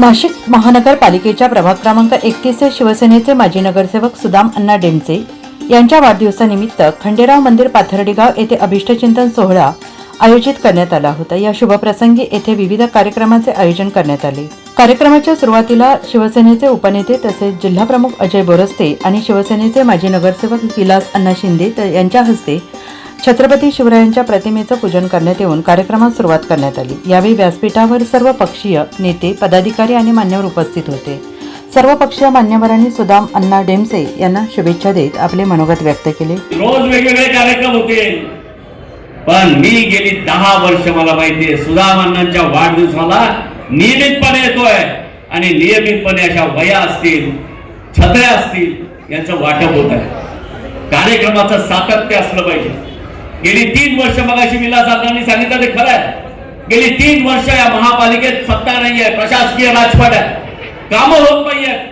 नाशिक महानगरपालिकेच्या प्रभाग क्रमांक एकतीसचे शिवसेनेचे माजी नगरसेवक सुदाम अण्णा डेमचे यांच्या वाढदिवसानिमित्त खंडेराव मंदिर पाथर्डीगाव येथे अभिष्टचिंतन सोहळा आयोजित करण्यात आला होता. या शुभप्रसंगी येथे विविध कार्यक्रमाचे आयोजन करण्यात आले. कार्यक्रमाच्या सुरुवातीला शिवसेनेचे उपनेते तसेच जिल्हाप्रमुख अजय बोरस्ते आणि शिवसेनेचे माजी नगरसेवक विलास अण्णा शिंदे यांच्या हस्ते छत्रपती शिवरायांच्या प्रतिमेचं पूजन करण्यात येऊन कार्यक्रमास सुरुवात करण्यात आली. यावेळी व्यासपीठावर सर्व पक्षीय नेते पदाधिकारी आणि मान्यवर उपस्थित होते. सर्व पक्षीय मान्यवरांनी सुदाम अण्णा डेमसे यांना शुभेच्छा देत आपले मनोगत व्यक्त केले. रोज वेगवेगळे कार्यक्रम होते. पण मी गेली दहा वर्ष मला माहितीये सुदाम अण्णांच्या वाढदिवसाला नियमितपणे येतोय आणि नियमितपणे अशा वया असतील छत्र्या असतील यांचं वाटप होत आहे. कार्यक्रमाचं सातत्य असलं पाहिजे. गेली तीन वर्ष मगाशी विलास अण्णांनी सांगितलं ते खरं आहे. गेली तीन वर्ष या महापालिकेत सत्ता नाही आहे प्रशासकीय राजपाट आहे. कामं होत नाहीयेत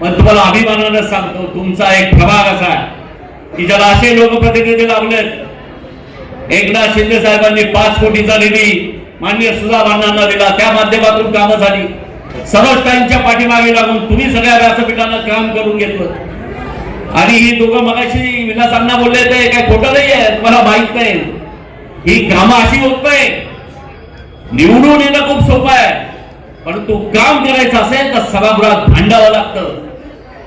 पण तुम्हाला अभिमानानं सांगतो तुमचा एक प्रभाग असा आहे की ज्याला असे लोकप्रतिनिधी लाभलेत. एकनाथ शिंदे साहेबांनी पाच कोटीचा निधी मान्य सुधा अण्णांना दिला त्या माध्यमातून कामं झाली. सरोजताईंच्या पाठीमागे लागून तुम्ही सगळ्या व्यासपीठानं काम करून घेतलं. आणि ही दोघं मगाशी विलास बोलले ते काय खोटं नाही आहे तुम्हाला माहीत नाही. ही कामं अशी होत नाही. निवडून येणं खूप सोपं आहे. परंतु काम करायचं असेल तर सभागृहात भांडावं लागतं.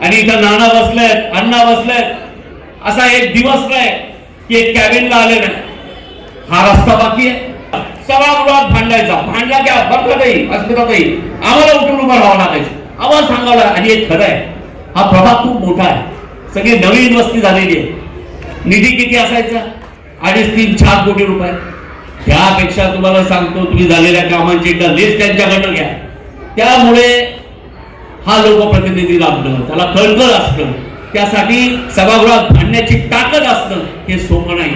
आणि इथं नाना बसलेत अण्णा बसलेत. असा एक दिवस नाही की एक कॅबिनला आले नाही. हा रस्ता बाकी आहे. सभागृहात भांडायचा. भांडला की बरं नाही आम्हाला उठून उभं राहावं लागायचं. आम्हाला सांगावं आणि हे खरं आहे. हा प्रभाग खूप मोठा आहे. सगळी नवीन वस्ती झालेली आहे. निधी किती असायचा? अडीच तीन चार कोटी रुपये. त्यापेक्षा तुम्हाला सांगतो तुम्ही झालेल्या कामांची एकदा लिस्ट त्यांच्याकडनं घ्या. त्यामुळे हा लोकप्रतिनिधी लाभलं त्याला कळकळ असतं त्यासाठी सभागृहात भांडण्याची ताकद असतं हे सोपं नाही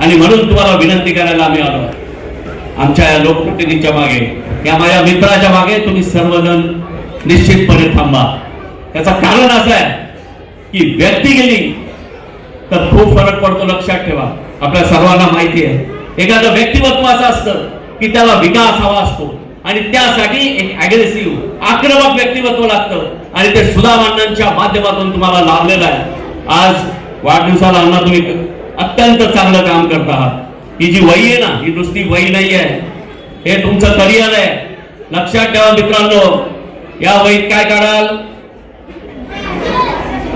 आणि म्हणून तुम्हाला विनंती करायला आम्ही आलो. आमच्या या लोकप्रतिनिधीच्या मागे या माझ्या मित्राच्या मागे तुम्ही सर्वजण निश्चितपणे थांबा. त्याचं कारण असं आहे की व्यक्ती गेली तर खूप फरक पडतो लक्षात ठेवा. आपल्या सर्वांना माहिती आहे. एखादं व्यक्तिमत्व असं असतं की त्याला विकास हवा असतो. आणि त्यासाठी एक अग्रेसिव्ह आक्रमक व्यक्तिमत्व लागतं. आणि ते सुधा अण्णांच्या माध्यमातून तुम्हाला लाभलेलं आहे. आज वाढदिवसाला अण्णा तुम्ही अत्यंत चांगलं काम करत आहात. ही जी वही आहे ना ही नुसती वही नाही आहे. हे तुमचं करिअर आहे. लक्षात ठेवा मित्रांनो. या वहीत काय काढाल?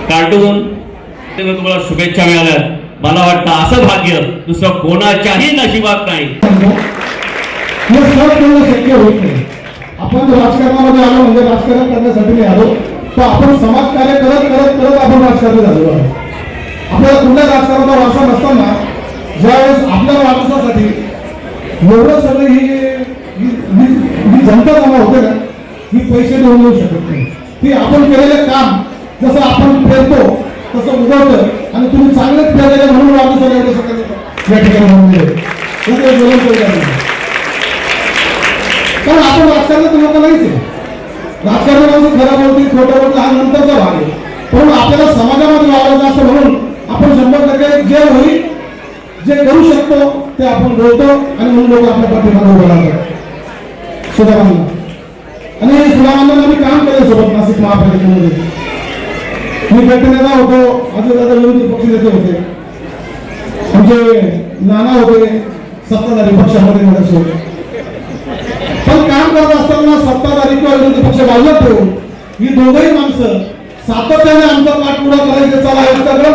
कार्टून. तुम्हाला शुभेच्छा मिळाल्या. मला वाटतं असं भाग्य दुसरं कोणाच्याही नशिबात नाही. शक्य होत नाही. आपण जर राजकारणामध्ये आलो म्हणजे राजकारण करण्यासाठी नाही आलो तर आपण समाजकार्य करत करत करत आपण राजकारणी झालेलो आहे आपल्याला कुठल्या राजकारणाचा वारसा नसताना ज्यावेळेस आपल्या वारसासाठी एवढं सगळं ही ही- ही ही जनता जमा होते ना ही पैसे देऊन येऊ शकत नाही. ती आपण केलेलं काम जसं आपण फेरतो तसं उगवतं आणि तुम्ही चांगलेच फेरलेले म्हणून वापस एवढं सगळं या ठिकाणी म्हणून कारण आपण राजकारणात लोक नाहीच आहे. राजकारणामध्ये खराब होती खोटं बोलतील हा नंतरचा भाग आहे. पण आपल्याला समाजामध्ये वावरायचं असं म्हणून आपण शंभर टक्के जे होईल जे करू शकतो ते आपण बोलतो आणि म्हणून लोक आपल्या पाठीमागे उभं राहतात. सुधारांना आणि सुधारांना आम्ही काम केलं सोबत नाशिक महापालिकेमध्ये. मी गटनेता होतो. अजून दादा विरोधी पक्षनेते होते. आमचे नाना होते. सत्ताधारी पक्षामध्ये नगरसेवक पण काम करत असताना सत्ताधारी किंवा विरोधी पक्ष बाजूला ठेवून ही दोघही माणसं सातत्याने आमचा पाठपुरा करायचे. चला याच्याकडं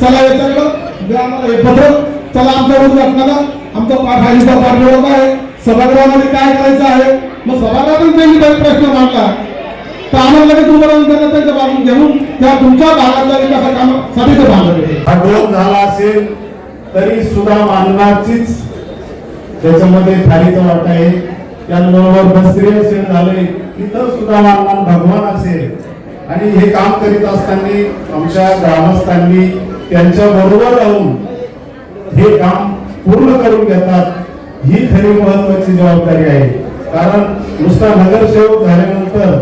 चला याच्याकडं. द्या आम्हाला हे पत्र चला आमच्या विरोधी घटनाला आमचा पाठ हायचा पाठपुरा आहे. सभागृहामध्ये काय करायचं आहे? मग सभागृहातून त्यांनी काही प्रश्न मांडला. तर आम्हाला लगेच उभं राहून त्यांना त्यांच्या बाजून घेऊन त्या तुमच्या भागातल्या विकासा कामासाठी ते भांडवल झाला असेल तरी सुद्धा मानवाचीच त्याच्यामध्ये थालीचा वाटा आहे. त्याचबरोबर बस्त्रीय असेल झाले इतर सुद्धा मानवान भगवान असेल. आणि हे काम करीत असताना आमच्या ग्रामस्थांनी त्यांच्या बरोबर राहून हे काम पूर्ण करून घेतात ही खरी महत्वाची जबाबदारी आहे. कारण नुसता नगरसेवक झाल्यानंतर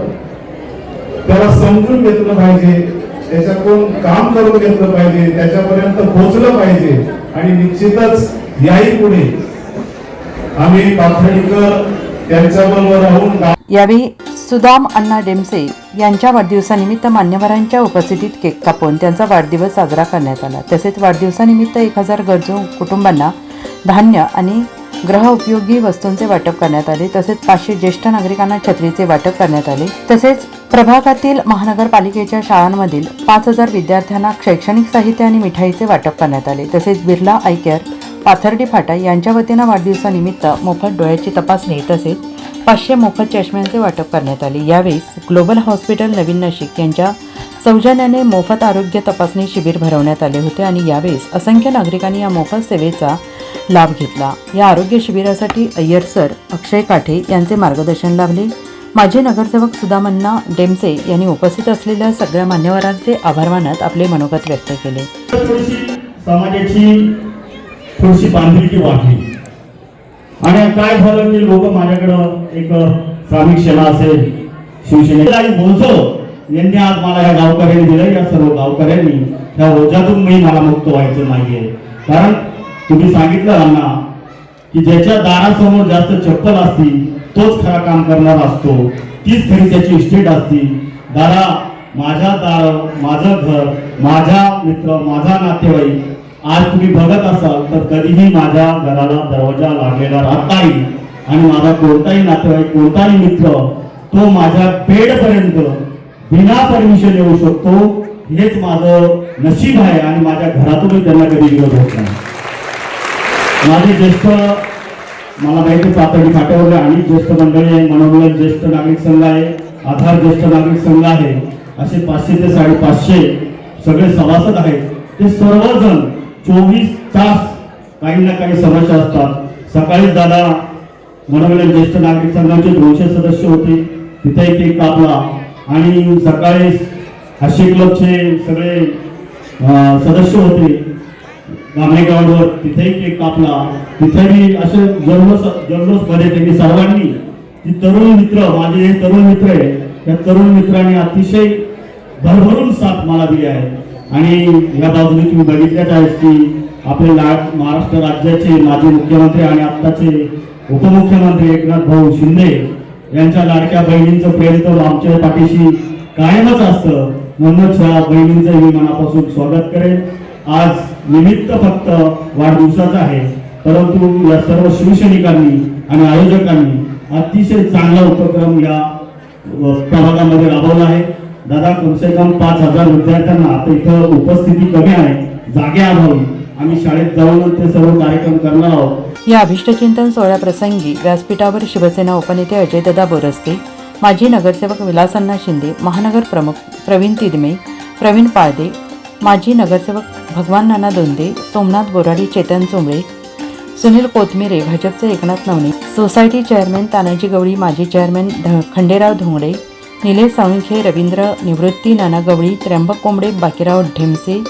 त्याला समजून घेतलं पाहिजे. आपण काम करून घेतलं पाहिजे त्याच्यापर्यंत पोहोचलं पाहिजे आणि निश्चितच याही पुढे आम्ही पाथर्डीकर त्यांच्याबरोबर राहून यावेळी सुदाम अण्णा डेमसे यांच्या वाढदिवसानिमित्त मान्यवरांच्या उपस्थितीत केक कापून त्यांचा वाढदिवस साजरा करण्यात आला. तसेच वाढदिवसानिमित्त एक हजार गरजू कुटुंबांना धान्य आणि ग्रह उपयोगी वस्तूंचे वाटप करण्यात आले तसेच पाचशे ज्येष्ठ नागरिकांना छत्रीचे वाटप करण्यात आले. तसेच प्रभागातील महानगरपालिकेच्या शाळांमधील पाच हजार विद्यार्थ्यांना शैक्षणिक साहित्य आणि मिठाईचे वाटप करण्यात आले. तसेच बिर्ला आय केअर पाथर्डी फाटा यांच्या वतीनं वाढदिवसानिमित्त मोफत डोळ्याची तपासणी तसेच पाचशे मोफत चष्म्यांचे वाटप करण्यात आले. यावेळेस ग्लोबल हॉस्पिटल नवीन नाशिक यांच्या सौजन्याने मोफत आरोग्य तपासणी शिबिर भरवण्यात आले होते आणि यावेळेस असंख्य नागरिकांनी या मोफत सेवेचा लाभ घेतला. या आरोग्य शिबिरासाठी अय्यर सर अक्षय काठे यांचे मार्गदर्शन लाभले. माजी नगरसेवक सुदामन्ना डेमसे यांनी उपस्थित असलेल्या सगळ्या मान्यवरांचे आभार मानत आपले मनोगत व्यक्त केले. समाजाची थोडीशी बांधिलकी वाढली. आणि काय झालं म्हणजे की लोक माझ्याकडं एक श्रामिक सेना असेल शिवसेना बोलतो यांनी आज मला या गावकऱ्यांनी दिलं या सर्व गावकऱ्यांनी. या ओझ्यातून मी मला मुक्त व्हायचं नाहीये. कारण तुम्ही सांगितलं अण्णा की ज्याच्या दारासमोर जास्त चप्पल असती तोच खरा काम करणार असतो. तीच खरी त्याची इस्टेट असती. दादा माझ्या दार माझं घर माझा मित्र माझा नातेवाईक आज तुम्ही बघत असाल तर कधीही माझ्या घराला दरवाजा लागलेला राहत नाही आणि माझा कोणताही नातेवाईक कोणताही मित्र तो माझ्या बेडपर्यंत बिना परमिशन येऊ शकतो हेच माझं नशीब आहे आणि माझ्या घरातूनही त्यांना कधी विरोध होत नाही. माझे ज्येष्ठ मला माहिती पातळी फाट्यावर आणि ज्येष्ठ मंडळी आहे मनोरंजन ज्येष्ठ नागरिक संघ आहे आधार ज्येष्ठ नागरिक संघ आहे असे पाचशे ते साडेपाचशे सगळे सभासद आहेत. ते सर्वजण चोवीस तास काही ना काही समस्या असतात. सकाळी दादा मनोरंजन ज्येष्ठ नागरिक संघाचे दोनशे सदस्य होते. तिथे एक एक कापला आणि सकाळी हास्य क्लबचे सगळे सदस्य होते. गामणे तिथेही केक कापला. तिथेही असे जल्लोष जल्लोषमध्ये त्यांनी सर्वांनी ती तरुण मित्र माझे हे तरुण मित्र आहे त्या तरुण मित्राने अतिशय भरभरून साथ मला दिली आहे. आणि या बाजूने तुम्ही बघितल्याच आहेस की आपले ला- महाराष्ट्र राज्याचे माजी मुख्यमंत्री आणि आत्ताचे उपमुख्यमंत्री एकनाथ भाऊ शिंदे यांच्या लाडक्या बहिणींचं प्रेम तर आमच्या पाठीशी कायमच असतं. म्हणूनच या बहिणींचं मी मनापासून स्वागत करेल आज निमित्त फक्त वाढदिवसाचं आहे. परंतु या सर्व शिवसैनिकांनी आणि आयोजकांनी अतिशय चांगला उपक्रम या प्रभागामध्ये राबवला आहे. दादा कमसे कम पाच हजार विद्यार्थ्यांना आता इथं उपस्थिती कमी आहे जागेअभावी आम्ही शाळेत जाऊन ते सर्व कार्यक्रम करणार आहोत. या अभिष्टचिंतन सोहळ्याप्रसंगी व्यासपीठावर शिवसेना उपनेते अजयदादा बोरस्ते माजी नगरसेवक विलासन्ना शिंदे महानगर प्रमुख प्रवीण तिदमे प्रवीण पाळदे माजी नगरसेवक भगवान नाना दोंदे सोमनाथ बोराडी चेतन चोंबळे सुनील कोथमिरे भाजपचे एकनाथ नवणे सोसायटी चेअरमॅन तानाजी गवळी माजी चेअरमॅन ध खंडेराव धोंगडे निलेश साळुंखे रवींद्र निवृत्ती नाना गवळी त्र्यंबक कोंबडे बाकीराव ढेमसे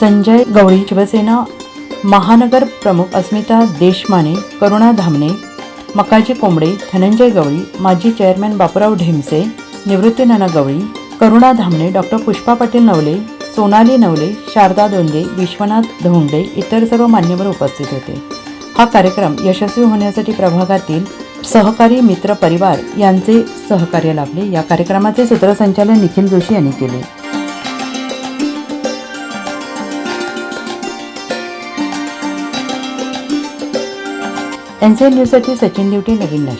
संजय गवळी शिवसेना महानगर प्रमुख अस्मिता देशमाने करुणा धामणे मकाजी कोंबडे धनंजय गवळी माजी चेअरमॅन बापूराव ढेमसे निवृत्ती नाना गवळी करुणा धामणे डॉक्टर पुष्पा पाटील नवले सोनाली नवले शारदा दोंदे विश्वनाथ धोंडे इतर सर्व मान्यवर उपस्थित होते. हा कार्यक्रम यशस्वी होण्यासाठी प्रभागातील सहकारी मित्र परिवार यांचे सहकार्य लाभले. या कार्यक्रमाचे सूत्रसंचालन निखिल जोशी यांनी केले. एन न्यूजसाठी सचिन दिवटे नवीन नाशिक.